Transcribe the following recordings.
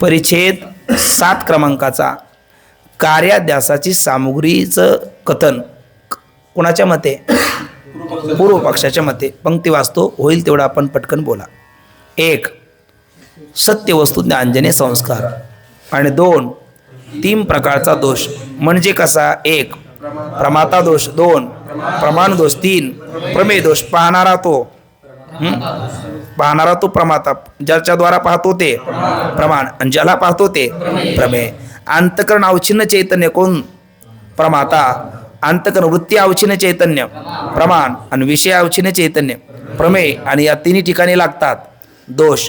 परिच्छेद सात क्रमांकाचा कार्याध्यासाची सामुग्रीचं कथन. कोणाच्या मते? पूर्व पक्षाच्या मते. पंक्ती वाचतो. होईल तेवढा आपण पटकन बोला. एक सत्यवस्तू ज्ञानजने संस्कार. आणि दोन तीन प्रकारचा दोष. म्हणजे कसा? एक प्रमाता दोष. दोन प्रमाण दोष. तीन प्रमेय दोष. पाहणारा तो. पाहणारा तो प्रमाता ज्याच्याद्वारा पाहतो ते प्रमाण आणि ज्याला पाहतो ते प्रमेय. अंतकरण अवचिन्न चैतन्य कोण? प्रमाता. अंतकरण वृत्ती अवचिन्न चैतन्य प्रमाण आणि विषय अवचिन्न चैतन्य प्रमेय आणि या तिन्ही ठिकाणी लागतात. दोष.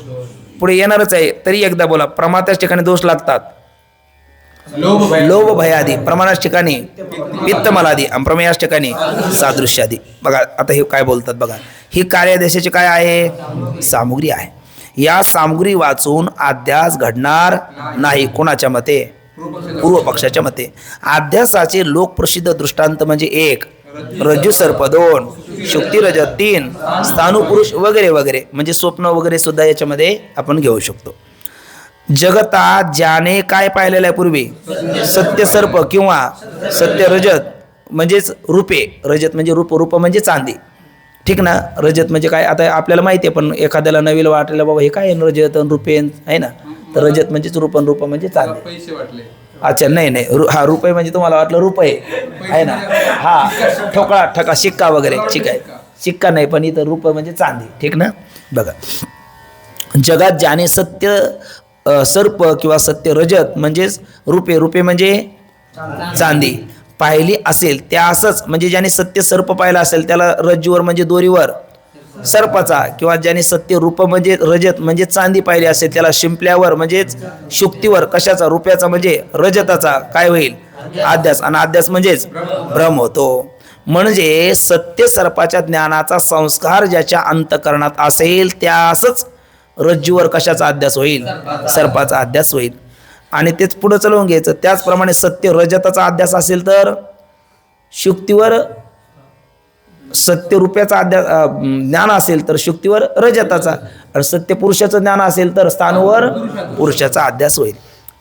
पुढे येणारच आहे तरी एकदा बोला प्रमात्याच ठिकाणी दोष लागतात. लोभ लोभ भयादी प्रमाणाच ठिकाणी पित्तमलादी अप्रमेयाच ठिकाणी सादृश्यादी. बघा आता हे काय बोलतात बघा. ही कार्यादेशाची काय आहे? सामुग्री आहे. या सामग्री वाचून अध्यास घडणार नाही कोणाच्या मते? पूर्व पक्षाच्या मते. अध्यासाचे लोकप्रसिद्ध दृष्टांत म्हणजे एक रज्जू सर्प दोन शुक्ती तीन स्थानुपुरुष वगैरे वगैरे. म्हणजे स्वप्न वगैरे सुद्धा याच्यामध्ये आपण घेऊ शकतो. जगतात ज्याने काय पाहिलेलं आहे पूर्वी? सत्य सर्प किंवा सत्य रजत म्हणजेच रूपे. रजत म्हणजे रूप रूप म्हणजे चांदी. ठीक ना? रजत म्हणजे काय? आता आपल्याला माहिती आहे पण एखाद्याला नवीन वाटलेलं बाबा हे काय रजत रुपे आहे ना? तर रजत म्हणजेच रूप आणि रूप म्हणजे चांदी. अच्छा नाही नाही. रु हा रुपये म्हणजे तुम्हाला वाटलं रुपये आहे. ना? हा. ठोकळा ठका. शिक्का वगैरे. ठीक आहे. शिक्का नाही पण इथं रुपये म्हणजे चांदी. ठीक ना? बघा. जगात ज्याने सत्य सर्प किंवा सत्य रजत म्हणजेच रुपे. रुपे म्हणजे चांदी. पाहिली असेल त्या असंच म्हणजे ज्याने सत्य सर्प पाहिला असेल त्याला रज्जूवर म्हणजे दोरीवर सर्पाचा किंवा ज्याने सत्य रूप म्हणजे रजत म्हणजे चांदी पाहिली असेल त्याला शिंपल्यावर म्हणजेच शुक्तीवर कशाचा? रुपयाचा म्हणजे रजताचा. काय होईल? आद्यास. आणि आद्यास म्हणजेच भ्रम होतो. म्हणजे सत्य सर्पाच्या ज्ञानाचा संस्कार ज्याच्या अंतकरणात असेल त्यासच रज्जूवर कशाचा अध्यास होईल? सर्पाचा अध्यास. होईल. आणि तेच पुढं चलवून घ्यायचं. त्याचप्रमाणे सत्य रजताचा अध्यास असेल तर शुक्तीवर सत्य रुपयाचा अध्यास ज्ञान असेल तर शुक्तीवर रजताचा. आणि सत्य पुरुषाचं ज्ञान असेल तर स्थानवर पुरुषाचा अध्यास होईल.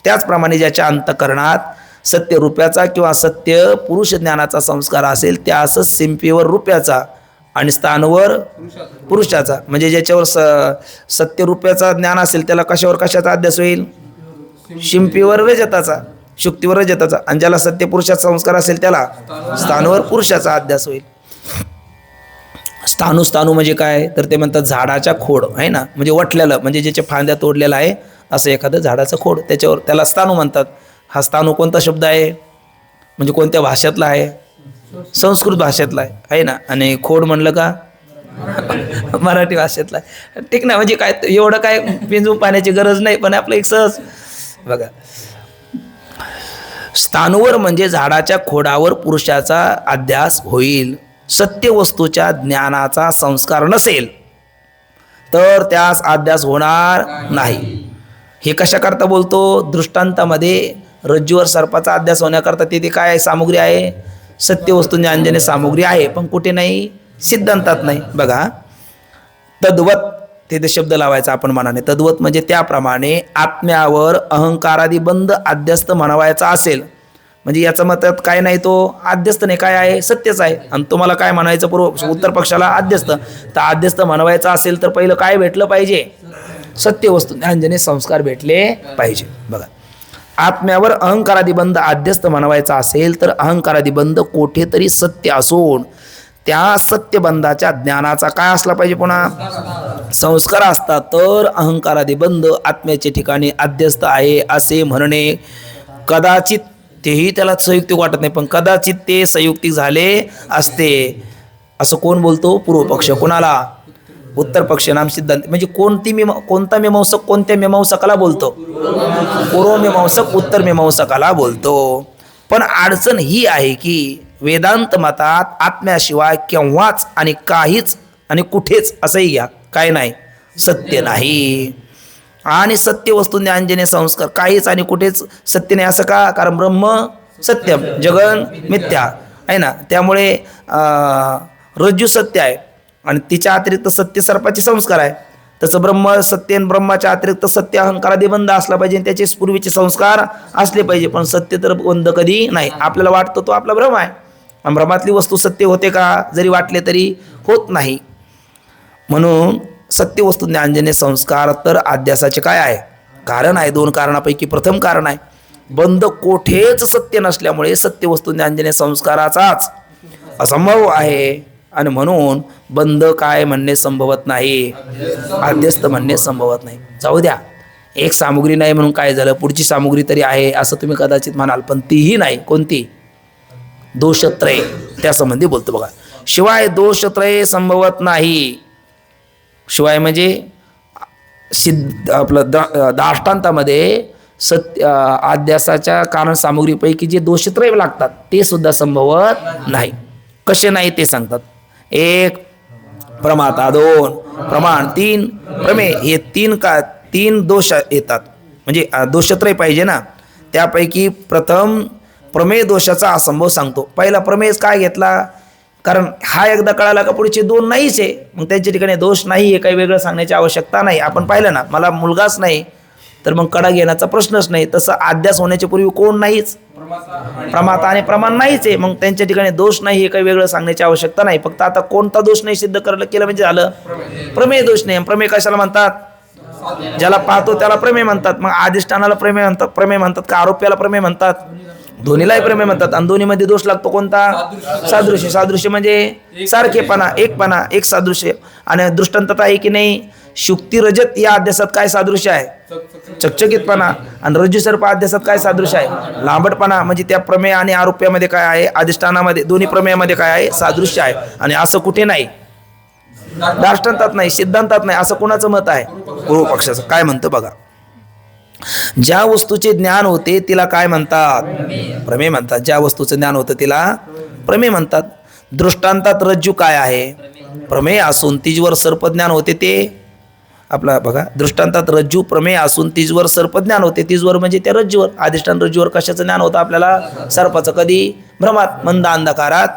त्याचप्रमाणे ज्याच्या अंतकरणात सत्य रुपयाचा किंवा सत्य पुरुष ज्ञानाचा संस्कार असेल त्यास सिंपीवर रुपयाचा. आणि स्थानवर पुरुषाचा. म्हणजे ज्याच्यावर स सत्य रुपयाचा ज्ञान असेल त्याला कशावर कशाचा अध्यास होईल? शिंपीवर रजताचा शुक्तीवर रजताचा आणि ज्याला सत्य पुरुषाचा संस्कार असेल त्याला स्थानवर पुरुषाचा अध्यास होईल. स्थानू स्थानू म्हणजे काय? तर ते म्हणतात झाडाच्या खोड आहे ना? म्हणजे वटलेलं म्हणजे ज्याच्या फांद्या तोडलेला आहे असं एखादं झाडाचं खोड. त्याच्यावर त्याला स्थानू म्हणतात. हा स्थानू कोणता शब्द आहे? म्हणजे कोणत्या भाषेतला आहे? संस्कृत भाषेतला आहे. आहे ना? आणि खोड म्हणलं का? मराठी भाषेतला आहे. ठीक ना? म्हणजे काय एवढं काय पिंजून पाण्याची गरज नाही पण आपलं एक सहज. बघा. स्थानूवर म्हणजे झाडाच्या खोडावर पुरुषाचा अध्यास होईल. सत्य वस्तूच्या ज्ञानाचा संस्कार नसेल तर त्यास अध्यास होणार नाही. हे कशाकरता बोलतो? दृष्टांतामध्ये रज्जूवर सर्पाचा अध्यास होण्याकरता तिथे काय सामुग्री आहे? सत्य वस्तूंच्या अंजने सामुग्री आहे पण कुठे नाही सिद्धांतात नाही. बघा तद्वत तिथे शब्द लावायचा आपण मनाने तद्वत म्हणजे त्याप्रमाणे आत्म्यावर अहंकारादी बंद अध्यस्त म्हणावायचा असेल. म्हणजे याचा मतात काय नाही तो आद्यस्त नाही काय आहे सत्यच आहे. आणि तुम्हाला काय म्हणायचं पूर्व उत्तर पक्षाला आद्यस्त तर आद्यस्त म्हणावायचं असेल तर पहिलं काय भेटलं पाहिजे? सत्य वस्तू अंजने संस्कार भेटले पाहिजे. बघा. आत्म्यावर अहंकारादिबंध आद्यस्त म्हणवायचा असेल तर अहंकारादिबंध कोठेतरी सत्य असून त्या सत्यबंधाच्या ज्ञानाचा काय असला पाहिजे पुन्हा? संस्कार असतात तर अहंकारादिबंध आत्म्याच्या ठिकाणी अध्यस्त आहे असे म्हणणे कदाचित तेही त्याला संयुक्तिक वाटत नाही पण कदाचित ते संयुक्तिक झाले असते. असं कोण बोलतो? पूर्वपक्ष. कोणाला? उत्तर पक्ष नाम सिद्धांत म्हणजे कोणती मीमा कोणता मीमांसक कोणत्या मीमांसकाला बोलतो? पूर्व मीमांसक उत्तर मीमांसकाला बोलतो. पण अडचण ही आहे की वेदांत मतात आत्म्याशिवाय केव्हाच आणि काहीच आणि कुठेच असंही घ्या काय नाही. सत्य नाही. आणि सत्य वस्तू अंजने संस्कार काहीच आणि कुठेच सत्य नाही असं का? कारण ब्रह्म सत्यम जगन मिथ्या. आहे ना? त्यामुळे रज्जू सत्य आहे. आणि तिच्या अतिरिक्त सत्य सर्पाचे संस्कार आहे. तसं ब्रह्म सत्य आणि ब्रह्माच्या अतिरिक्त सत्य अहंकारादी बंद असला पाहिजे आणि त्याचे पूर्वीचे संस्कार असले पाहिजे पण सत्य तर बंद कधी नाही. आपल्याला वाटतं तो आपला भ्रम आहे. आणि भ्रमातली वस्तू सत्य होते का? जरी वाटले तरी होत नाही. म्हणून सत्य वस्तू ज्ञानजन्य संस्कार तर अध्यासाचे काय आहे? कारण आहे. दोन कारणापैकी प्रथम कारण आहे. बंद कोठेच सत्य नसल्यामुळे सत्य वस्तू ज्ञानजन्य संस्काराचाच असंभव आहे. आणि म्हणून बंद काय म्हणणे संभवत नाही. अध्यस्त म्हणणे संभवत नाही. जाऊ द्या. एक सामुग्री नाही म्हणून काय झालं? पुढची सामुग्री तरी आहे असं तुम्ही कदाचित म्हणाल पण तीही नाही. कोणती? दोषत्रय. त्या संबंधी बोलतो बघा. शिवाय दोषत्रय संभवत नाही. शिवाय म्हणजे सिद्ध आपलं दा दाष्टांतामध्ये सत्य आद्यासाच्या कारण सामुग्रीपैकी जे दोषत्रय लागतात ते सुद्धा संभवत नाही. कसे नाही ते सांगतात? एक प्रमाता दोन प्रमाण तीन प्रमेय हे तीन का तीन दोष येतात. म्हणजे दोषत्रय पाहिजे ना? त्यापैकी प्रथम प्रमेय दोषाचा असंभव सांगतो. पहिला प्रमेयच काय घेतला? कारण हा एकदा कळाला का पुढचे दोन नाहीच आहे. मग त्यांच्या ठिकाणी दोष नाही हे काही वेगळं सांगण्याची आवश्यकता नाही. आपण पाहिलं ना मला मुलगाच नाही. तर मग कडा घेण्याचा प्रश्नच नाही. तसं अध्यास होण्याच्या पूर्वी कोण नाहीच? प्रमाता आणि प्रमाण नाहीच आहे. मग त्यांच्या ठिकाणी दोष नाही हे काही वेगळं सांगण्याची आवश्यकता नाही. फक्त आता कोणता दोष नाही सिद्ध करलं केलं म्हणजे झालं. प्रमेय दोष नाही. प्रमेय कशाला म्हणतात? ज्याला पाहतो त्याला प्रमेय म्हणतात. मग अधिष्ठानाला प्रमेय म्हणतात. प्रमेय म्हणतात का? आरोप्याला प्रमेय म्हणतात. दोन्हीलाही प्रमेय म्हणतात. आणि दोन्हीमध्ये दोष लागतो कोणता? सादृश्य. सादृश्य म्हणजे सारखेपणा एकपणा एक सादृश्य. आणि दृष्टांतता आहे की नाही? शुक्ती रजत या अध्यासात काय सादृश्य आहे? चकचकीतपणा. आणि रज्जू सर्प अध्यासात काय सादृश्य आहे? लांबटपणा. म्हणजे त्या प्रमेय आणि आरोप्यामध्ये काय आहे? अधिष्ठानामध्ये दोन्ही प्रमेयामध्ये काय आहे? सादृश्य आहे. आणि असं कुठे नाही. दार्ष्टांतात नाही सिद्धांतात नाही. असं कोणाचं मत आहे? पूर्व पक्षाचं काय म्हणतं बघा. ज्या वस्तूचे ज्ञान होते तिला काय म्हणतात? प्रमेय म्हणतात. ज्या वस्तूचं ज्ञान होतं तिला प्रमेय म्हणतात. दृष्टांतात रज्जू काय आहे? प्रमेय असून तिजवर सर्पज्ञान होते ते आपला बघा दृष्टांतात रज्जू प्रमेय असून तिजवर सर्पज्ञान होते. तिजवर म्हणजे त्या रज्जूवर. अधिष्ठान रज्जूवर कशाचं ज्ञान होतं? आपल्याला सर्पाचं. कधी? भ्रमात मंद अंधकारात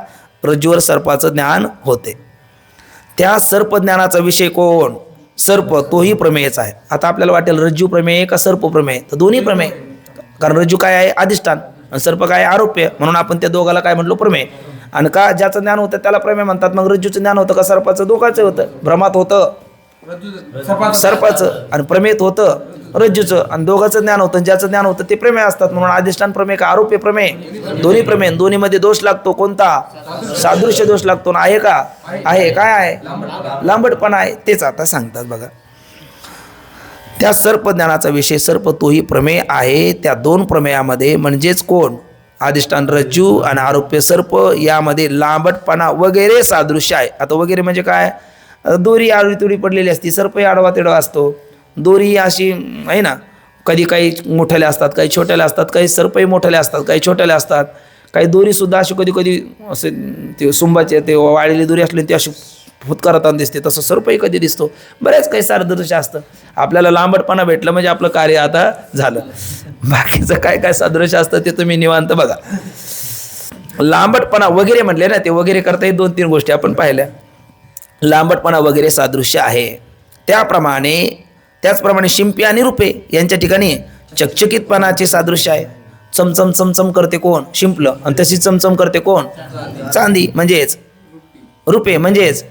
रज्जूवर सर्पाचं ज्ञान होते. त्या सर्पज्ञानाचा विषय कोण? सर्प. तोही प्रमेयच आहे. आता आपल्याला वाटेल रज्जू प्रमेय का सर्प प्रमेय तर दोन्ही प्रमेय कारण रज्जू काय आहे? अधिष्ठान. आणि सर्प काय आहे? आरोप्य. म्हणून आपण त्या दोघाला काय म्हटलो? प्रमेय. आणि का ज्याचं ज्ञान होतं त्याला प्रमेय म्हणतात. मग रज्जूचं ज्ञान होतं का सर्पाचं? दोघाचं होतं. भ्रमात होतं. सर्पाचं आणि प्रमेयत होतं रज्जूचं आणि दोघांचं ज्ञान होतं ज्याचं ज्ञान होतं ते प्रमेय असतात. म्हणून अधिष्ठान प्रमेय का आरोप्य प्रमेय? दोन्ही प्रमेय. दोन्हीमध्ये दोष लागतो. कोणता? सादृश्य दोष लागतो. ना आहे का? आहे. काय आहे? लांबटपणा आहे. तेच आता सांगतात बघा. त्या सर्प ज्ञानाचा विषय सर्प तोही प्रमेय आहे. त्या दोन प्रमेयामध्ये म्हणजेच कोण? अधिष्ठान रज्जू आणि आरोप्य सर्प यामध्ये लांबटपणा वगैरे सादृश्य आहे. आता वगैरे म्हणजे काय? दोरी आडवी तुडी पडलेली असती सर्पही आडवा तिडवा असतो. दोरी अशी आहे ना कधी काही मोठ्याल्या असतात काही छोट्याल्या असतात काही सर्पही मोठ्याल्या असतात काही छोट्याल्या असतात. काही दोरीसुद्धा अशी कधी कधी असे ते सुंबाचे ते वाळलेली दोरी असली ती अशी फुतकारताना दिसते तसं सर्पही कधी दिसतो. बरेच काही सादृश्य असतं. आपल्याला लांबटपणा भेटलं म्हणजे आपलं कार्य आता झालं. बाकीचं काय काय सादृश्य असतं ते तुम्ही निवांत बघा. लांबटपणा वगैरे म्हटले ना ते वगैरे करता येईल दोन तीन गोष्टी आपण पाहिल्या. लांबटपणा वगैरे सादृश्य आहे. त्याप्रमाणे त्याचप्रमाणे शिंपी आणि रुपे यांच्या ठिकाणी चकचकितपणाचे सादृश्य आहे. चमचम चमचम करते कोण? शिंपलं. आणि तशी चमचम करते कोण? चांदी. म्हणजेच रुपे म्हणजेच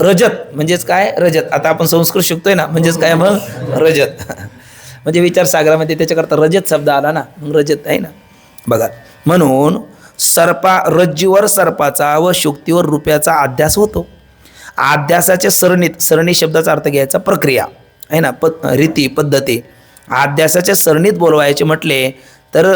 रजत. म्हणजेच काय? रजत. आता आपण संस्कृत शिकतोय ना म्हणजेच काय मग? रजत. म्हणजे विचार सागरामध्ये त्याच्याकरता रजत शब्द आला ना मग रजत आहे ना. बघा. म्हणून सर्पा रज्जूवर सर्पाचा व शुक्तीवर रुपयाचा अध्यास होतो. अध्यासाचे सरणीत सरणी शब्दाचा अर्थ घ्यायचा प्रक्रिया. आहे ना? पद रीती पद्धती. अध्यासाच्या सरणीत बोलवायचे म्हटले तर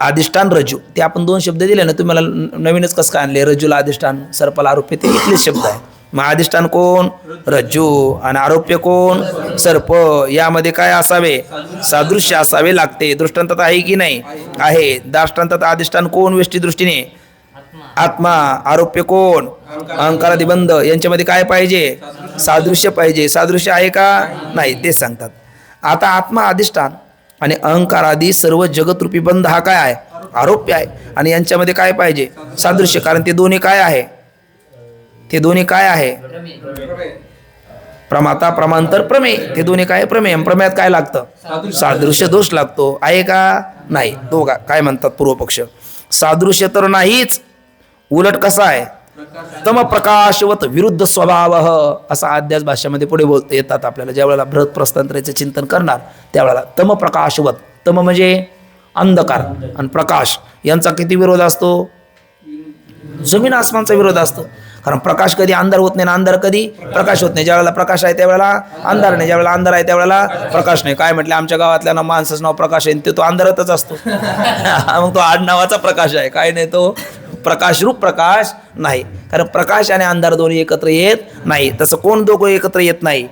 अधिष्ठान रज्जू. ते आपण दोन शब्द दिले ना तुम्हाला नवीनच कसं काय आणले? रज्जूला अधिष्ठान सर्पाला आरोपी ते इथलेच शब्द आहे. मग अधिष्ठान कोण? रज्जू. आणि आरोप्य कोण? सर्प. यामध्ये काय असावे? सादृश्य असावे लागते. दृष्टांतात आहे की नाही? आहे. दाष्टांतात अधिष्ठान कोण वेष्टी दृष्टीने आत्मा. आरोप्य कोण? अहंकारादी बंध. यांच्यामध्ये काय पाहिजे? सादृश्य पाहिजे. सादृश्य आहे का? नाही. तेच सांगतात. आता आत्मा अधिष्ठान आणि अहंकार आदी सर्व जगतरूपी बंध हा काय आहे? आरोप्य आहे. आणि यांच्यामध्ये काय पाहिजे? सादृश्य. कारण ते दोन्ही काय आहे? ते दोन्ही काय आहे? प्रमाता प्रमांतर प्रमेय. ते दोन्ही काय प्रमेय. प्रमेयात काय लागतं? सादृश्य. दोष लागतो. आहे का? नाही. तो का काय म्हणतात पूर्वपक्ष? सादृश्य तर नाहीच. उलट कसा आहे? तम प्रकाशवत विरुद्ध स्वभाव. असा अध्यास भाषेमध्ये पुढे बोलता येतात आपल्याला. ज्या वेळेला बृहत प्रस्तांतरेचं चिंतन करणार त्यावेळेला तम प्रकाशवत. तम म्हणजे अंधकार आणि प्रकाश. यांचा किती विरोध असतो? जमीन आसमानचा विरोध असतो. कारण प्रकाश कधी अंधार होत नाही ना अंधार कधी प्रकाश होत नाही. ज्यावेळेला प्रकाश आहे त्यावेळेला अंधार नाही. ज्यावेळेला अंधार आहे त्यावेळेला प्रकाश नाही. काय म्हटलं? आमच्या गावातल्या ना माणसाचं नाव प्रकाश आहे ते तो अंधारातच असतो. मग तो आडनावाचा प्रकाश आहे. काय नाही तो प्रकाशरूप प्रकाश नाही. कारण प्रकाश आणि अंधार दोन्ही एकत्र येत नाही. तसं कोण दोघं एकत्र येत नाही?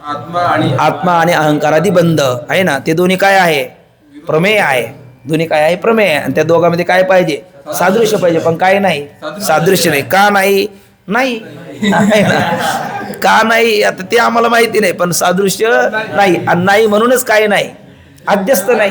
आत्मा आणि आत्मा आणि अहंकारादी बंध. आहे ना? ते दोन्ही काय आहे? प्रमेय आहे. दोन्ही काय आहे? प्रमेय. आणि त्या दोघांमध्ये काय पाहिजे? सादृश्य पाहिजे पण काय नाही? सादृश्य नाही. का नाही? नाही. का नाही? आता ते आम्हाला माहिती नाही पण सादृश्य नाही. आणि नाही म्हणूनच काय नाही. अध्यस्त नाही.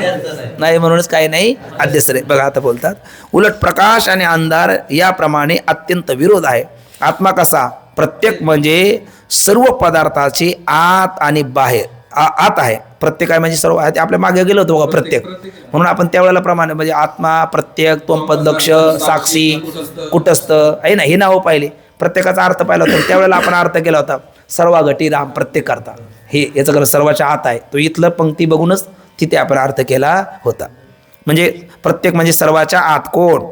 नाही म्हणूनच काय नाही अध्यस्त नाही. बघा आता बोलतात. उलट प्रकाश आणि अंधार याप्रमाणे अत्यंत विरोध आहे. आत्मा कसा? प्रत्येक म्हणजे सर्व पदार्थाचे आत आणि बाहेर. आत आहे. प्रत्येक आहे म्हणजे सर्व आहे. ते आपल्या मागे गेलो होतो बघा प्रत्येक म्हणून आपण त्यावेळेला प्रमाणे म्हणजे आत्मा प्रत्येक त्वंपद लक्ष साक्षी कुटस्थ. आहे ना हे नावं पाहिले. प्रत्येकाचा अर्थ पाहिला होता. त्यावेळेला आपण अर्थ केला होता. सर्व घटी राम प्रत्येक करता. हे याचं खरं सर्वाच्या आत आहे. तो इथलं पंक्ती बघूनच तिथे आपण अर्थ केला होता. म्हणजे प्रत्येक म्हणजे सर्वाच्या आत कोण?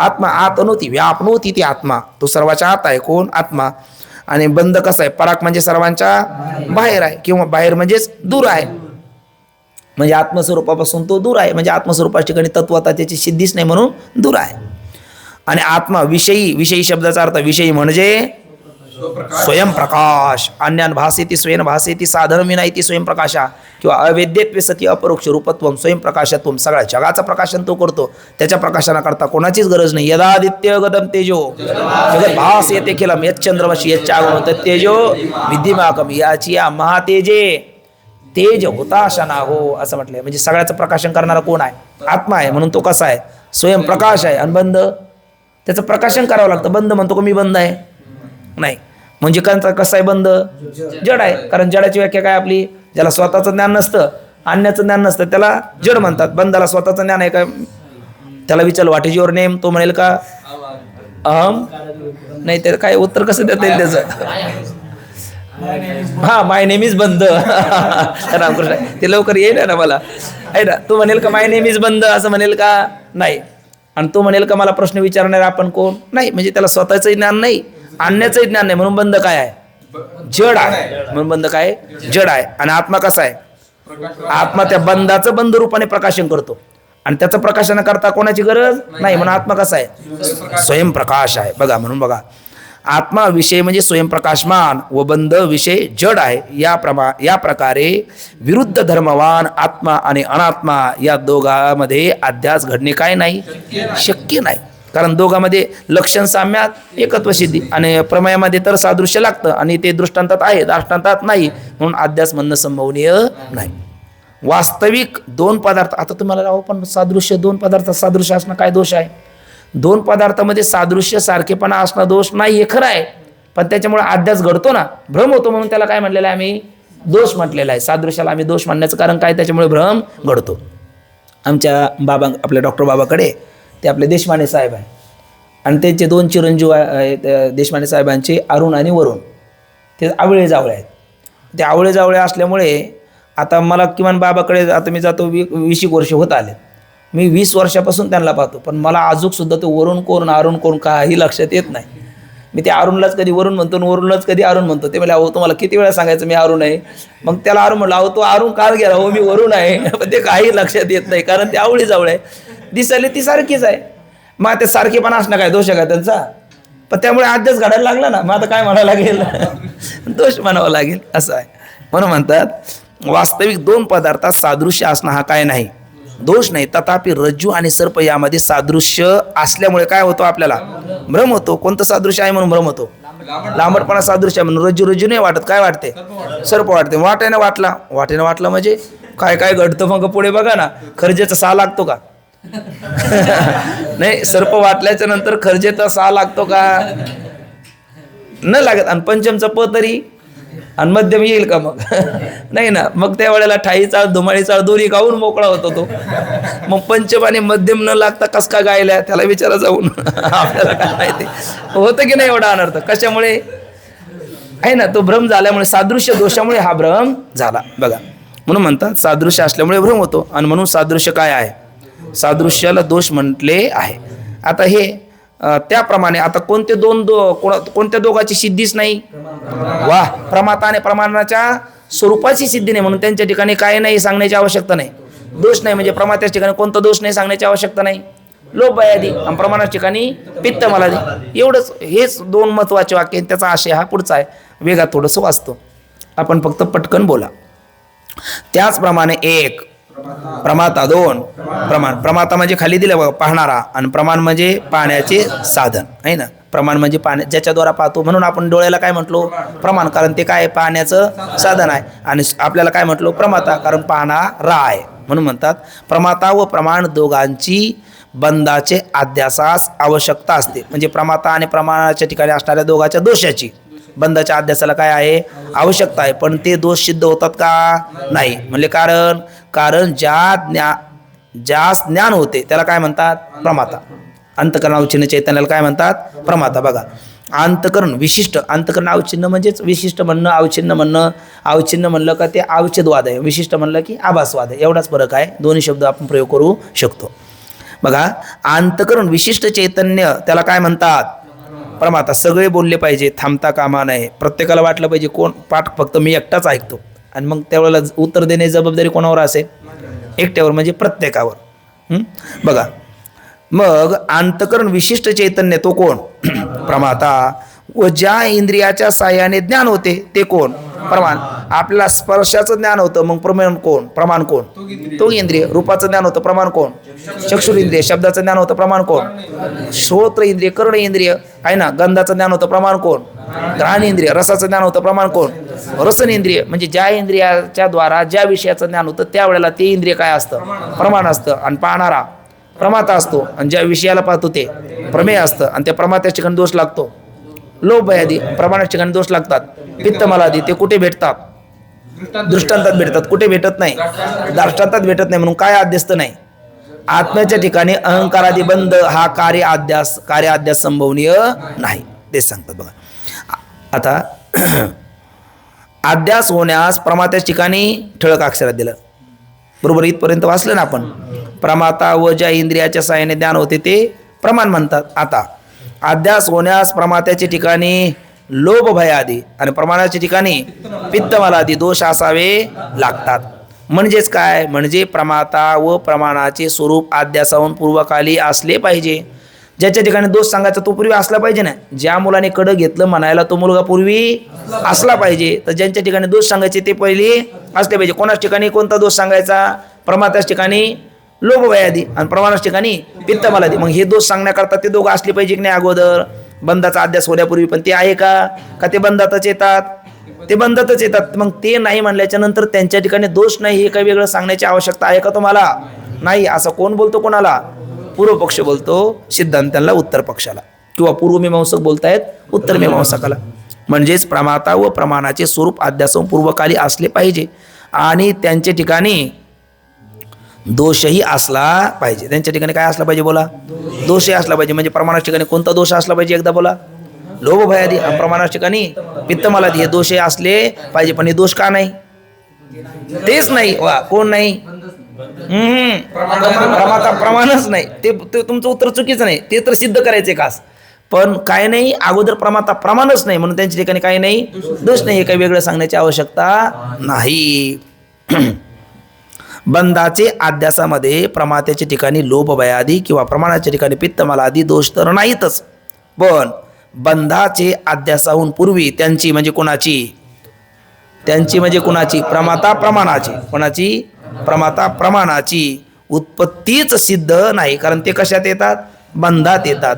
आत्मा. आत नव्हती. व्याप नव्हती ती आत्मा. तो सर्वाच्या आत आहे. कोण? आत्मा. आणि बंद कसं आहे? पराक म्हणजे सर्वांच्या बाहेर आहे किंवा बाहेर म्हणजेच दूर आहे. म्हणजे आत्मस्वरूपापासून तो दूर आहे. म्हणजे आत्मस्वरूपाच्या ठिकाणी तत्वता त्याची सिद्धीच नाही म्हणून दूर आहे. आणि आत्मा विषयी विषयी शब्दाचा अर्थ विषयी म्हणजे स्वयंप्रकाश अन्यान भासेती स्वयं भासेती साधन विनायती स्वयंप्रकाशा किंवा अवेद्यत्वे सती अपरोक्ष रूपत्व स्वयंप्रकाशत्व सगळ्या जगाचं प्रकाशन तो करतो. त्याच्या प्रकाशनाकरता कोणाचीच गरज नाही. यदादित्य गदम तेजो जगत भास येते केलम यत चंद्रवशी यच्च गुण तेजो विद्धिमाकम याची या महातेजे. तेज हुताशना हो असं म्हटलंय. म्हणजे सगळ्याचं प्रकाशन करणारा कोण आहे? आत्मा आहे म्हणून तो कसा आहे? स्वयंप्रकाश आहे अनबंध त्याचं प्रकाशन करावं लागतं. बंद म्हणतो का मी बंद आहे? नाही. म्हणजे कंचा कसं आहे बंद? जड. आहे. कारण जडाची व्याख्या काय आपली? ज्याला स्वतःचं ज्ञान नसतं आणण्याचं ज्ञान नसतं त्याला जड म्हणतात. बंदाला स्वतःचं ज्ञान आहे का? त्याला विचार वाट इज युअर नेम तो म्हणेल का? अहम. नाही तर काय उत्तर कसं देता येईल त्याचं? हा माय नेम इज बंद. रामकृष्ण ते लवकर येईल ना मला. आहे ना? तू म्हणेल का माय नेम इज बंद. असं म्हणेल का? नाही. आणि तो म्हणेल का मला प्रश्न विचारणार आपण कोण? नाही. म्हणजे त्याला स्वतःचं ज्ञान नाही. आणण्याचंही ज्ञान नाही म्हणून बंध काय आहे? जड आहे. म्हणून बंध काय जड आहे. आणि आत्मा कसा आहे? आत्मा त्या बंधाचं बंद रूपाने प्रकाशन करतो. आणि त्याचं प्रकाशन करता कोणाची गरज? नाही म्हणून आत्मा कसा आहे? स्वयंप्रकाश आहे. बघा म्हणून बघा. आत्मा विषय म्हणजे स्वयंप्रकाशमान व बंध विषय जड आहे. या प्रमा या प्रकारे विरुद्ध धर्मवान आत्मा आणि अनात्मा या दोघांमध्ये अध्यास घडणे काय नाही? शक्य नाही. कारण दोघांमध्ये लक्षण साम्यात एकत्व सिद्धी. आणि प्रमेयामध्ये तर सादृश्य लागतं आणि ते दृष्टांतात आहे दृष्टांतात नाही. म्हणून अध्यास म्हणणं संभवनीय नाही. वास्तविक दोन पदार्थ आता तुम्हाला राहू पण सादृश्य दोन पदार्थ सादृश्य असणं काय दोष आहे? दोन पदार्थामध्ये सादृश्य सारखेपणा असणं दोष नाही हे खरं आहे. पण त्याच्यामुळे अध्यास घडतो ना. भ्रम होतो म्हणून त्याला काय म्हणलेलं आहे आम्ही? दोष म्हटलेला आहे. सादृश्याला आम्ही दोष म्हणण्याचं कारण काय? त्याच्यामुळे भ्रम घडतो. आमच्या बाबा आपल्या डॉक्टर बाबाकडे ते आपले देशमाने साहेब आहे आणि त्यांचे दोन चिरंजीव आहेत देशमाने साहेबांचे अरुण आणि वरुण. ते आवळे जावळे आहेत. ते आवळे जावळे असल्यामुळे आता मला किमान बाबाकडे आता मी जातो वी वीस एक वर्ष होत आले. मी वीस वर्षापासून त्यांना पाहतो पण मला अजूनसुद्धा ते वरुण कोण अरुण कोण काही लक्षात येत नाही. मी ते अरुणलाच कधी वरुण म्हणतो आणि वरुणलाच कधी अरुण म्हणतो. ते मला अहो तुम्हाला किती वेळा सांगायचं मी अरुण आहे. मग त्याला अरुण म्हणलं अहो तो अरुण काल गेला हो मी वरुण आहे. पण ते काही लक्षात येत नाही कारण ते आवळी जावळ आहे दिसायला ती सारखीच आहे. मग ते सारखेपणा असणं काय? दोष आहे का त्यांचा? पण त्यामुळे अध्यास घडायला लागला ना. मग आता काय म्हणावं लागेल? दोष म्हणावा लागेल. असं आहे. म्हणून म्हणतात वास्तविक दोन पदार्थात सादृश्य असणं हा काय नाही? दोष नाही. तथापि रज्जू आणि सर्प यामध्ये सादृश्य असल्यामुळे काय होतो आपल्याला? भ्रम होतो. कोणतं सादृश्य आहे म्हणून भ्रम होतो? लांबटपणा सादृश्य आहे म्हणून रज्जू रज्जू नाही वाटत. काय वाटते? सर्प वाटते. वाटेनं वाटला. वाटेनं वाटला म्हणजे काय काय घडतं मग पुढे बघा ना. खर्जेचा सा लागतो का? नाही सर्प वाटल्याच्या नंतर खर्जेचा सा लागतो का? न लागत. आणि पंचमचा प तरी? आणि मध्यम येईल का मग? नाही ना. मग त्या वेळेला ठाई चाळ धुमाळी चाळ दोन्ही गाऊन मोकळा होतो तो? मग पंचम आणि मध्यम न लागता कस का गायल्या? त्याला विचारा जाऊन. आपल्याला काय माहिती? होतं की नाही एवढा अनर्थ? कशामुळे? आहे ना तो भ्रम झाल्यामुळे सादृश्य दोषामुळे हा भ्रम झाला. बघा. म्हणून म्हणतात सादृश्य असल्यामुळे भ्रम होतो. आणि म्हणून सादृश्य काय आहे? सादृश्याला दोष म्हटले आहे. आता हे त्याप्रमाणे आता कोणते दोन दो कोणा कोणत्या दोघाची सिद्धीच नाही? वा प्रमाता आणि प्रमाणाच्या स्वरूपाची सिद्धी नाही म्हणून त्यांच्या ठिकाणी काय नाही सांगण्याची आवश्यकता नाही. दोष नाही म्हणजे प्रमात्याच्या ठिकाणी कोणता दोष नाही सांगण्याची आवश्यकता नाही. लोभयादी आणि प्रमाणाच्या ठिकाणी पित्त मला एवढंच हेच दोन महत्त्वाचे वाक्य त्याचा आशय हा पुढचा आहे. वेगात थोडंसं वाचतो. आपण फक्त पटकन बोला. त्याचप्रमाणे एक प्रमाता दोन. प्रमाण. प्रमाता म्हणजे खाली दिलं बघा पाहणारा. आणि प्रमाण म्हणजे पाहण्याचे साधन. आहे ना? प्रमाण म्हणजे पाण्या ज्याच्याद्वारा पाहतो. म्हणून आपण डोळ्याला काय म्हटलो? प्रमाण. कारण ते काय? पाहण्याचं साधन आहे. आणि आपल्याला काय म्हटलो? प्रमाता. कारण पाहणारा आहे. म्हणून म्हणतात प्रमाता व प्रमाण दोघांची बंधाचे अध्यासास आवश्यकता असते. म्हणजे प्रमाता आणि प्रमाणाच्या ठिकाणी असणाऱ्या दोघांच्या दोषाची. बंधाच्या अध्यासाला काय आहे? आवश्यकता आहे. पण ते दोष सिद्ध होतात का? नाही. म्हणजे कारण कारण ज्या ज्ञा ज्यास ज्ञान होते त्याला काय म्हणतात? प्रमाता. अंतकरण अवचिन्ह चैतन्याला काय म्हणतात? प्रमाता. बघा. अंतकरण विशिष्ट. अंतकरण अवचिन्ह म्हणजेच विशिष्ट म्हणणं अवचिन्ह म्हणणं. अवचिन्ह म्हणलं का ते अवच्छेदवाद आहे. विशिष्ट म्हणलं की आभासवाद आहे. एवढाच फरक आहे. दोन्ही शब्द आपण प्रयोग करू शकतो. बघा. अंतकरण विशिष्ट चैतन्य त्याला काय म्हणतात? प्रमाता सगळे बोलले पाहिजे थांबता कामा नाही प्रत्येकाला वाटलं पाहिजे कोण पाठ फक्त मी एकटाच ऐकतो. आणि मग त्यावेळेला उत्तर देण्याची जबाबदारी कोणावर असेल? एकट्यावर म्हणजे प्रत्येकावर. बघा. मग अंतकरण विशिष्ट चैतन्य तो कोण? प्रमाता. व ज्या इंद्रियाच्या साह्याने ज्ञान होते ते कोण? प्रमाण. आपल्याला स्पर्शाचं ज्ञान होतं मग प्रमाण कोण? प्रमाण कोण? तो इंद्रिय. रूपाचं ज्ञान होतं प्रमाण कोण? चक्षुर इंद्रिय. शब्दाचं ज्ञान होतं प्रमाण कोण? श्रोत्र इंद्रिय कर्ण इंद्रिय. आहे ना? गंधाचं ज्ञान होतं प्रमाण कोण? घ्राण इंद्रिय. रसाचं ज्ञान होतं प्रमाण कोण? रसन इंद्रिय. म्हणजे ज्या इंद्रियाच्या द्वारा ज्या विषयाचं ज्ञान होतं त्यावेळेला ते इंद्रिय काय असतं? प्रमाण असतं. आणि पाहणारा प्रमाता असतो. आणि ज्या विषयाला पाहतो ते प्रमेय असतं. आणि त्या प्रमात्याच्या ठिकाणी दोष लागतो. लोभ आदी प्रमाणाच्या ठिकाणी दोष लागतात. पित्त मलादी ते कुठे भेटतात? दृष्टांतात भेटतात. कुठे भेटत नाही? दृष्टांतात भेटत नाही म्हणून काय आद्यस्त नाही? आत्म्याच्या ठिकाणी अहंकारादी बंद हा कार्य आद्यास कार्य आद्यास संभवनीय नाही. तेच सांगतात बघा. आता आद्यास होण्यास प्रमात्याच्या ठिकाणी ठळक अक्षरात दिलं. बरोबर इथपर्यंत वाचलं ना आपण? प्रमाता व ज्या इंद्रियाच्या साहाय्याने ज्ञान होते ते प्रमाण म्हणतात. आता अध्यास होण्यास प्रमात्याच्या ठिकाणी लोभ भयादी आणि प्रमाणाच्या ठिकाणी पित्तमलादी दोष असावे लागतात. म्हणजेच काय? म्हणजे प्रमाता व प्रमाणाचे स्वरूप अध्यासाहून पूर्वकाली असले पाहिजे. ज्याच्या ठिकाणी दोष सांगायचा तो पूर्वी असला पाहिजे ना? ज्या मुलाने कडं घेतलं म्हणायला तो मुलगा पूर्वी असला पाहिजे. तर ज्यांच्या ठिकाणी दोष सांगायचे ते पहिले असले पाहिजे. कोणाच ठिकाणी कोणता दोष सांगायचा? प्रमात्याच ठिकाणी लोभ आणि प्रमाणाच्या ठिकाणी पित्तमलादी. मग हे दोष सांगण्याकरता ते दोघं असले पाहिजे की नाही अगोदर? बंधाचा अध्यास होण्यापूर्वी पण ते आहे का? का ते बंधातच येतात? ते बंदातच येतात. मग ते नाही म्हणल्याच्या नंतर त्यांच्या ठिकाणी दोष नाही हे काही वेगळं सांगण्याची आवश्यकता आहे का तुम्हाला? नाही. असं कोण बोलतो कोणाला? पूर्व पक्ष बोलतो सिद्धांतांना उत्तर पक्षाला. किंवा पूर्वमीमांसक बोलतायत उत्तर मीमांसकाला. म्हणजेच प्रमाता व प्रमाणाचे स्वरूप अध्यासन पूर्वकाली असले पाहिजे. आणि त्यांच्या ठिकाणी दोषही असला पाहिजे. त्यांच्या ठिकाणी काय असला पाहिजे बोला? दोषही असला पाहिजे. म्हणजे प्रमाणाच्या ठिकाणी कोणता दोष असला पाहिजे एकदा बोला? लोभ भयादी प्रमाणाच्या ठिकाणी पित्तमालादी हे दोषही असले पाहिजे. पण हे दोष का नाही? तेच नाही. वा कोण नाही? प्रमाता प्रमाणच नाही. ते तुमचं उत्तर चुकीचं नाही. ते तर सिद्ध करायचे खास. पण काय नाही अगोदर प्रमाता प्रमाणच नाही. म्हणून त्यांच्या ठिकाणी काय नाही दोष नाही. हे काही वेगळं सांगण्याची आवश्यकता नाही. बंधाचे आद्यासामध्ये प्रमात्याच्या ठिकाणी लोभ भयादी किंवा प्रमाणाच्या ठिकाणी पित्तमलादी दोष तर नाहीतच. पण बंधाचे आद्यासाहून पूर्वी त्यांची म्हणजे कोणाची? त्यांची म्हणजे कुणाची? प्रमाता प्रमाणाची. कोणाची? प्रमाता प्रमाणाची. उत्पत्तीच सिद्ध नाही कारण ते कशात येतात? बंधात येतात.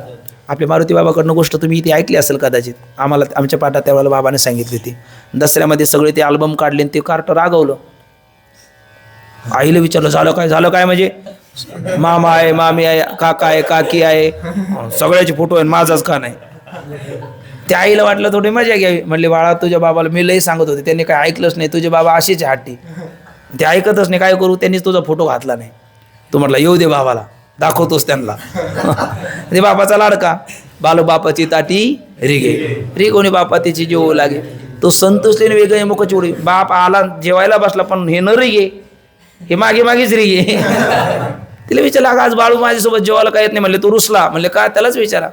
आपल्या मारुती बाबाकडनं गोष्ट तुम्ही इथे ऐकली असेल कदाचित. आम्हाला आमच्या पाठात त्यावेळेला बाबाने सांगितली होती. दसऱ्यामध्ये सगळे ते अल्बम काढले आणि ते कार्ट रागवलं. आईला विचारलं झालं काय झालं काय म्हणजे? मामा आहे मामी आहे काका आहे काकी आहे. सगळ्याचे फोटो आहे माझाच का नाही? त्या आईला वाटलं थोडी मजा घ्यावी. म्हणले बाळा तुझ्या बाबाला मी लई सांगत होते. त्यांनी काय ऐकलंच नाही. तुझे बाबा अशीच हट्टी. ते ऐकतच नाही. काय करू? त्यांनीच तुझा फोटो घातला नाही. तू म्हटला येऊ दे बाबाला. दाखवतोस त्यांना. ते बापाचा लाडका. बालक बापाची ताटी रिगे. रिगोने बापा तिची जेवू लागे. तो संतोषलेने वेगळे मुख चिवडी. बाप आला जेवायला बसला पण हे न रिगे. हे मागे मागेच रिगे तिला विचारला आज बाळू माझ्यासोबत जेवायला काय येत नाही? म्हणले तू रुसला. म्हणले काय त्यालाच विचारा.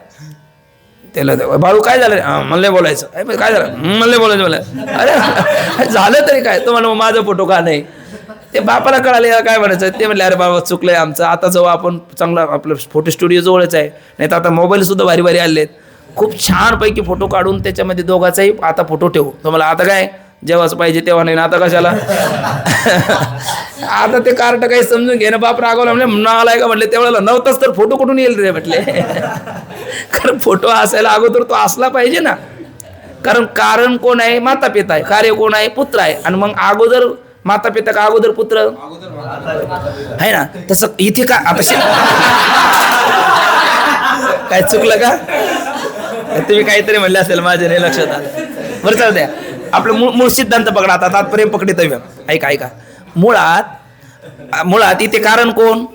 त्याला बाळू काय झालं? म्हणले बोलायचं. काय झालं? म्हणले बोलायचं. मला अरे झालं तरी काय? तो म्हणलं माझा फोटो का नाही? ते बापाला कळाले काय म्हणायचं? ते म्हणले अरे बाबा चुकलंय आमचं. आता जवळ आपण चांगला आपलं फोटो स्टुडिओ जवळच आहे. नाही तर आता मोबाईल सुद्धा भारी भारी आलेत खूप छानपैकी फोटो काढून त्याच्यामध्ये दोघाचाही आता फोटो ठेवू. तुम्हाला आता काय? जेव्हाच पाहिजे तेव्हा नाही ना आता कशाला? आता ते कार्ट काही समजून घे ना बाप रागवला म्हणजे नालाय का म्हटले तेवढ्याला नव्हताच तर फोटो कुठून येईल रे म्हटले. कारण फोटो असायला अगोदर तो असला पाहिजे ना. कारण कारण कोण आहे? माता पिता आहे. कार्य कोण आहे? पुत्र आहे. आणि मग अगोदर माता पिता का अगोदर पुत्र? आहे ना? तसं इथे का आता काय चुकलं का? तुम्ही काहीतरी म्हणले असेल माझ्या नाही लक्षात आलं. बरं चालू द्या. आपलं मूळ मूळ सिद्धांत पकडा आता तात्पर्य पकडितव्य ऐका ऐका. मुळात मुळात इथे कारण कोण?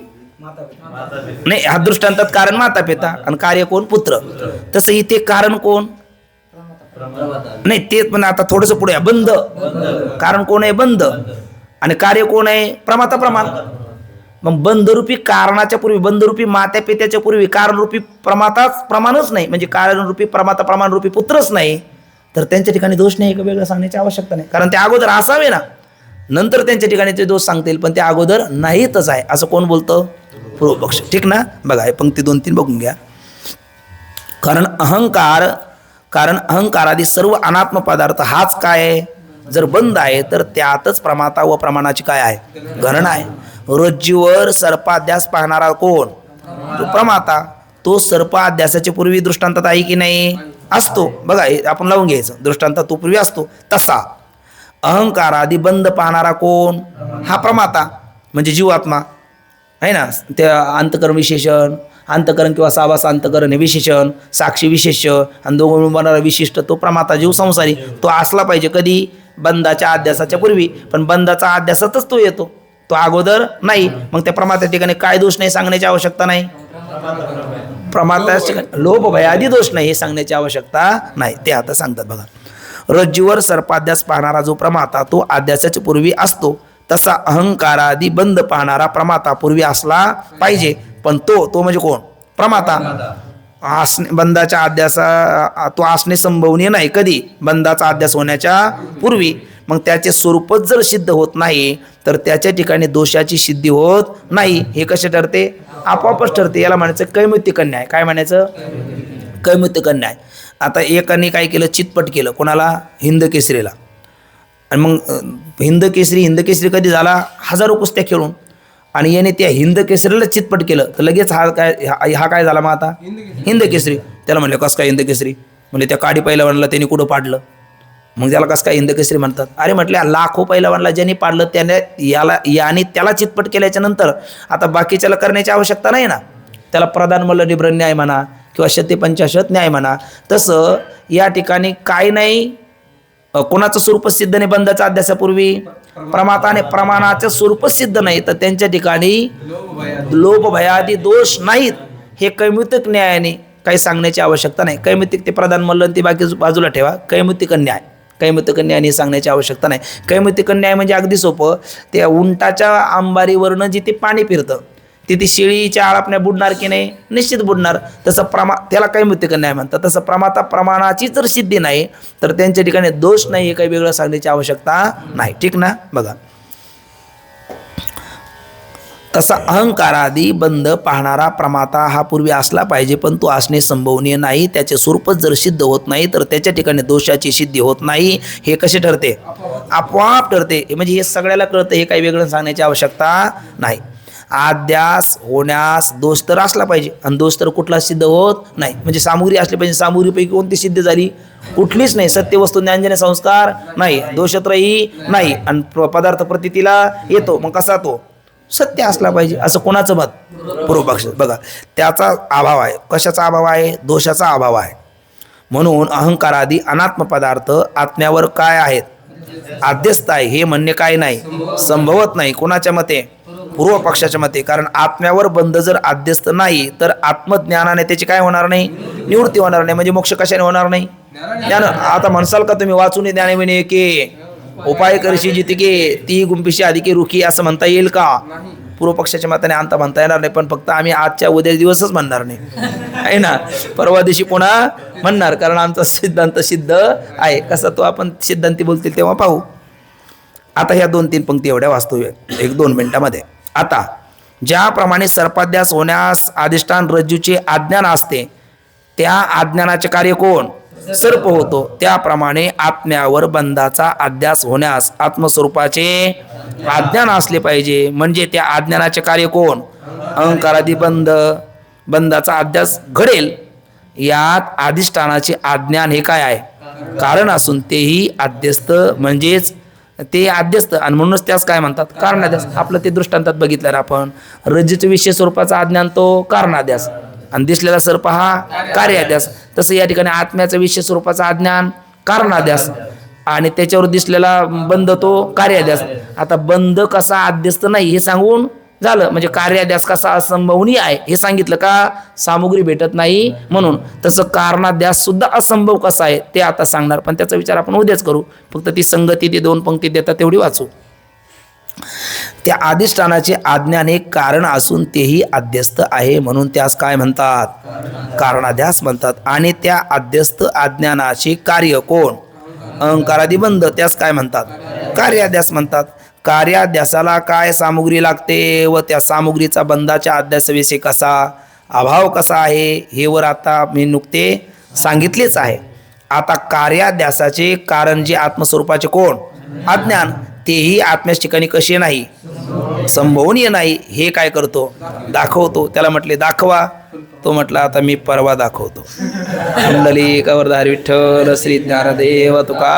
नाही हा दृष्टांतात कारण माता पिता आणि कार्य कोण? पुत्र. तसं इथे कारण कोण? नाही ते पण आता थोडस पुढे आहे. बंद. कारण कोण आहे? बंद. आणि कार्य कोण आहे? प्रमाता प्रमाण. मग बंधरूपी कारणाच्या पूर्वी बंधरूपी मात्या पित्याच्या पूर्वी कारणरूपी प्रमाताच प्रमाणच नाही. म्हणजे कारणरूपी प्रमाता प्रमाणरूपी पुत्रच नाही. तर त्यांच्या ठिकाणी दोष नाही का वेगळं सांगण्याची आवश्यकता नाही. कारण ते अगोदर असावे ना. नंतर त्यांच्या ठिकाणी ते दोष सांगतील पण ते अगोदर नाहीतच आहे. असं कोण बोलतं? पूर्वपक्ष. ठीक ना? बघा हे पंक्ती दोन तीन बघून घ्या. कारण अहंकार कारण अहंकारादी सर्व अनात्म पदार्थ हाच काय आहे? जर बंद आहे तर त्यातच प्रमाता व प्रमाणाची काय आहे? गणना आहे. रज्जूवर सर्पाध्यास पाहणारा कोण? तो प्रमाता. तो सर्प अध्यासाच्या पूर्वी दृष्टांतात आहे की नाही? असतो. बघा हे आपण लावून घ्यायचं. दृष्टांतात तो पूर्वी असतो. तसा. अहंकारादी बंद पाहणारा कोण? हा प्रमाता म्हणजे जीवात्मा. आहे ना? त्या अंतकरण विशेषण अंतकरण किंवा सावास अंतकरण हे विशेषण साक्षी विशेष आणि दोघं मिळून बनणारा विशिष्ट तो प्रमाता जीव संसारी. तो असला पाहिजे कधी? बंदाच्या अध्यासाच्या पूर्वी. पण बंदाचा अध्यासातच तो येतो. तो अगोदर नाही. मग त्या प्रमात्या ठिकाणी काय दोष नाही सांगण्याची आवश्यकता नाही. प्रमाता लोभ भयादी दोष नाही हे सांगण्याची आवश्यकता नाही. ते आता सांगतात बघा. रज्जूवर सर्पाध्यास पाहणारा जो प्रमाता तो अध्यासाच्या पूर्वी असतो. तसा अहंकारादी बंद पाहणारा प्रमाता पूर्वी असला पाहिजे. पण तो तो म्हणजे कोण? प्रमाता. असणे बंदाच्या अध्यासा तो असणे संभवनीय नाही कधी. बंदाचा अध्यास होण्याच्या पूर्वी. मग त्याचे स्वरूपच जर सिद्ध होत नाही तर त्याच्या ठिकाणी दोषाची सिद्धी होत नाही. हे कसे ठरते? आपोआपच ठरते. याला म्हणायचं कैमुत्य कन्या आहे. काय म्हणायचं? कैमुत्य कन्या आहे. आता एकाने काय केलं? चितपट केलं. कोणाला? हिंद केसरीला आणि मग हिंद केसरी हिंद केसरी कधी झाला? हजारो कुस्त्या खेळून. आणि याने त्या हिंद केसरीला चितपट केलं. तर लगेच हा काय हा हा काय झाला मग आता? हिंद केसरी त्याला म्हणलं कसं काय हिंद केसरी म्हणजे त्या काडी पहिलवानला त्यांनी कुठं पाडलं? मग त्याला कसं काय हिंदकेसरी म्हणतात? अरे म्हटल्या लाखो पैलवानला ज्यांनी पाडलं त्याने याला याने त्याला चितपट केल्याच्यानंतर आता बाकीच्याला करण्याची आवश्यकता नाही ना? त्याला प्रधान मल्ल न्याय म्हणा किंवा शते पंचाशत न्याय म्हणा तसं या ठिकाणी काय नाही. कोणाचं स्वरूप सिद्ध नाही बंधाच्या अध्यासापूर्वी प्रमाताने प्रमाणाचं स्वरूप सिद्ध नाही तर त्यांच्या ठिकाणी लोभ भयादी दोष नाहीत. हे कैमुतिक न्यायाने काही सांगण्याची आवश्यकता नाही. कैमितिक ते प्रधान मल्लन ती बाकी बाजूला ठेवा. कैमितिक न्याय. कैमुतिक न्यायाने सांगण्याची आवश्यकता नाही. कैमुतिक न्याय म्हणजे अगदी सोपं. त्या उंटाच्या आंबारीवरनं जिथे पाणी फिरतं तिथे शेळीच्या आळापण्या बुडणार की नाही? निश्चित बुडणार. तसं प्रमा त्याला काही मृत्यू न्याय म्हणतात. तसं प्रमाता प्रमाणाची जर सिद्धी नाही तर त्यांच्या ठिकाणी दोष नाही हे काही वेगळं सांगण्याची आवश्यकता नाही. ठीक ना? बघा. तसा अहंकारादी बंद पाहणारा प्रमाता हा पूर्वी असला पाहिजे पण तो असणे संभवनीय नाही. त्याचे स्वरूपच जर सिद्ध होत नाही तर त्याच्या ठिकाणी दोषाची सिद्धी होत नाही. हे कसे ठरते? आपोआप ठरते. म्हणजे हे सगळ्याला कळतं हे काही वेगळं सांगण्याची आवश्यकता नाही. आद्यास होण्यास दोष तर असला पाहिजे आणि दोष तर कुठला सिद्ध होत नाही. म्हणजे सामुग्री असली पाहिजे सामुग्रीपैकी कोणती सिद्ध झाली? कुठलीच नाही. सत्य वस्तू ज्ञानजन्य संस्कार नाही. दोषत्रही नाही. आणि प्र- पदार्थ प्रतितीला येतो. मग कसा तो? सत्य असला पाहिजे असं कोणाचं मत? पूर्वपक्ष बघा त्याचा अभाव आहे. कशाचा अभाव आहे? दोषाचा अभाव आहे. म्हणून अहंकारादी अनात्म पदार्थ आत्म्यावर काय आहेत? आद्यस्त आहे. हे म्हणणे काय नाही. संभवत नाही. कोणाच्या मते? पूर्व पक्षाच्या मते. कारण आत्म्यावर बंध जर आद्यस्त नाही तर आत्मज्ञानाने त्याची काय होणार नाही? निवृत्ती होणार नाही. म्हणजे मोक्ष कशाने होणार नाही? ज्ञान. आता म्हणसाल का तुम्ही वाचून ज्ञाने म्हणे की उपाय करशी जिथे की ती गुंपिशी अधिके रुखी असं म्हणता येईल का? पूर्व पक्षाच्या मताने अंत म्हणता येणार नाही पण फक्त आम्ही आजच्या उद्या दिवसच म्हणणार नाही. आहे ना? परवा दिवशी पुन्हा म्हणणार कारण आमचा सिद्धांत सिद्ध आहे. कसा तो आपण सिद्धांती बोलतील तेव्हा पाहू. आता ह्या दोन तीन पंक्ती एवढ्या वास्तव्य एक दोन मिनिटामध्ये. आता ज्याप्रमाणे सर्पाध्यास होण्यास अधिष्ठान रज्जूचे अज्ञान असते त्या अज्ञानाचे कार्य कोण? सर्प होतो. त्याप्रमाणे आत्म्यावर बंधाचा अध्यास होण्यास आत्मस्वरूपाचे अज्ञान असले पाहिजे. म्हणजे त्या अज्ञानाचे कार्य कोण? अहंकारादी बंध बंधाचा अध्यास घडेल. यात अधिष्ठानाचे आज्ञान हे काय आहे? कारण असून तेही अध्यस्त म्हणजेच ते अध्यस्त. आणि म्हणूनच त्यास काय म्हणतात? कारणाध्यास. आपलं ते दृष्टांतात बघितलं आपण. रज्जूच्या विषय स्वरूपाचा अज्ञान तो कारणाध्यास. आणि दिसलेला सर्प हा कार्याध्यास तसं या ठिकाणी आत्म्याचा विशेष स्वरूपाचा अज्ञान कारणाध्यास आणि त्याच्यावर दिसलेला बंध तो कार्याध्यास आता बंध कसा अध्यस्त नाही हे सांगून झालं. म्हणजे कार्याध्यास कसा असंभवनीय आहे हे सांगितलं का? सामुग्री भेटत नाही म्हणून. तसं कारणाध्यास सुद्धा असंभव कसा आहे ते आता सांगणार. पण त्याचा विचार आपण उद्याच करू. फक्त ती संगती ती दोन पंक्ती देतात तेवढी वाचू. त्या अधिष्ठानाचे आज्ञाने एक कारण असून तेही अध्यस्त आहे म्हणून त्यास काय म्हणतात? कारणाध्यास म्हणतात. आणि त्या अध्यस्त आज्ञानाचे कार्य कोण? अहंकारादिबंध त्यास काय म्हणतात? कार्याध्यास म्हणतात. कार्याध्यासाला काय सामुग्री लागते व त्या सामुग्रीचा बंधाच्या अध्यासाविषयी कसा? अभाव कसा आहे? हे वर आता मी नुकते सांगितलेच आहे. आता कार्याध्यासाचे कारण जे आत्मस्वरूपाचे कोण? अज्ञान तेही आत्म्याच ठिकाणी कसे नाही. संभवनीय नाही. हे काय करतो? दाखवतो. त्याला म्हटले दाखवा. तो म्हटला आता मी परवा दाखवतो. मंडली कवरधार विठ्ठल श्री ज्ञानदेव तुका